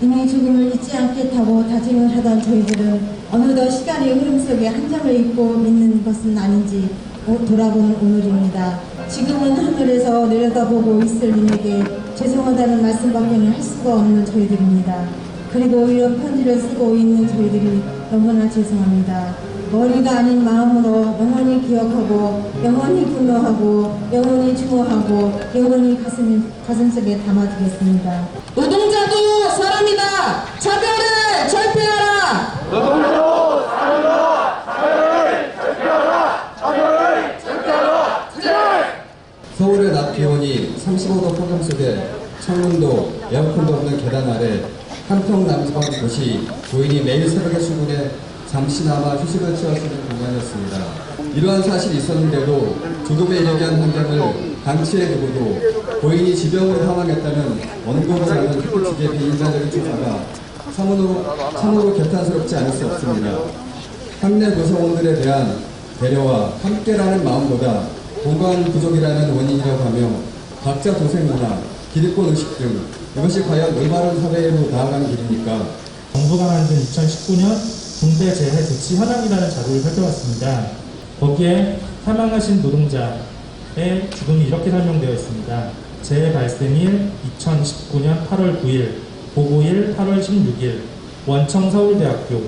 이미 죽음을 잊지 않겠다고 다짐을 하던 저희들은 어느덧 시간의 흐름 속에 한정을 잊고 믿는 것은 아닌지 돌아보는 오늘입니다. 지금은 하늘에서 내려다보고 있을 님에게 죄송하다는 말씀밖에는 할 수가 없는 저희들입니다. 그리고 이런 편지를 쓰고 있는 저희들이 너무나 죄송합니다. 머리가 아닌 마음으로 영원히 기억하고 영원히 분노하고 영원히 추모하고 영원히 가슴, 가슴속에 담아두겠습니다. 노동자도 서울의 낮 기온이 35도 폭염 속에 창문도 에어컨도 없는 계단 아래 한평 남성 곳이 고인이 매일 새벽에 출근해 잠시나마 휴식을 취하시는 공간이었습니다. 이러한 사실이 있었는데도 죽음에 이르게 한 환경을 방치해 두고도 고인이 지병으로 사망했다는 않은 특히 측의 비인간적인 조사가 참으로, 참으로 개탄스럽지 않을 수 없습니다. 학내 구성원들에 대한 배려와 함께라는 마음보다 공간 부족이라는 원인이라고 하며 각자 도생 문화, 기득권 의식 등 이것이 과연 올바른 사회로 나아가는 길입니까? 정부가 만든 2019년 군대 재해 조치 현황이라는 자료를 살펴봤습니다. 거기에 사망하신 노동자의 죽음이 이렇게 설명되어 있습니다. 재해 발생일 2019년 8월 9일, 보고일 8월 16일, 원청 서울대학교,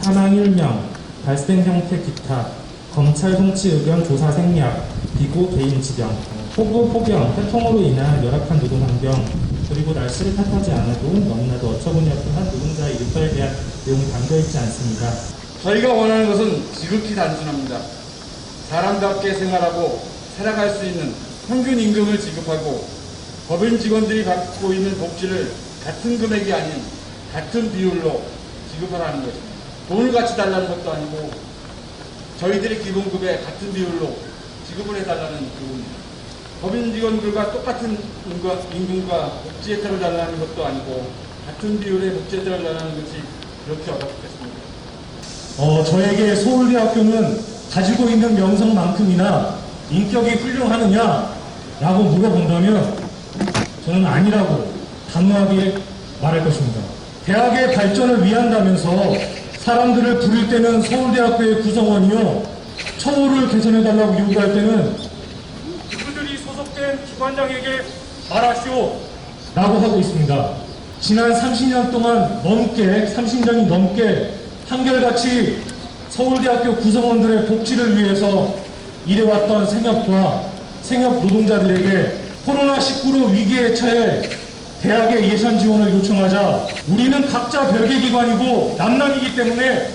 사망 1명, 발생 형태 기타, 검찰 송치 의견 조사 생략, 비고 개인 지병, 폭우 폭염, 태풍으로 인한 열악한 노동 환경, 그리고 날씨를 탓하지 않아도 너무나도 어처구니 없는 한 노동자의 일터에 대한 내용이 담겨있지 않습니다. 저희가 원하는 것은 지극히 단순합니다. 사람답게 생활하고 살아갈 수 있는 평균 임금을 지급하고 법인 직원들이 받고 있는 복지를 같은 금액이 아닌 같은 비율로 지급하라는 것입니다. 돈을 같이 달라는 것도 아니고 저희들의 기본급에 같은 비율로 지급을 해달라는 그겁니다. 법인 직원들과 똑같은 임금과, 임금과 복지 혜택을 달라는 것도 아니고 같은 비율의 복지 혜택을 달라는 것이 그렇게 어렵겠습니까? 어, 저에게 서울대학교는 가지고 있는 명성만큼이나 인격이 훌륭하느냐? 라고 물어본다면 저는 아니라고 단호하게 말할 것입니다. 대학의 발전을 위한다면서 사람들을 부릴 때는 서울대학교의 구성원이요. 처우를 개선해달라고 요구할 때는 그들이 소속된 기관장에게 말하시오. 라고 하고 있습니다. 지난 30년 동안 넘게, 30년이 넘게 한결같이 서울대학교 구성원들의 복지를 위해서 일해왔던 생협과 생협 노동자들에게 코로나19로 위기에 처해 대학의 예산 지원을 요청하자 우리는 각자 별개 기관이고 남남이기 때문에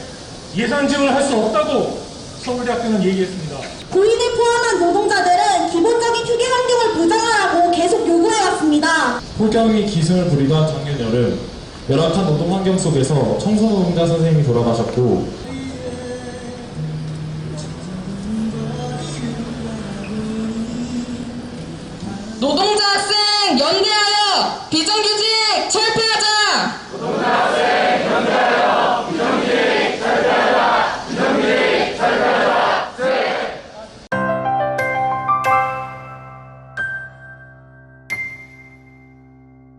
예산 지원을 할 수 없다고 서울대학교는 얘기했습니다. 고인을 포함한 노동자들은 기본적인 휴게 환경을 보장하라고 계속 요구해왔습니다. 폭염이 기승을 부리던 작년 여름 열악한 노동 환경 속에서 청소노동자 선생님이 돌아가셨고 노동자 비정규직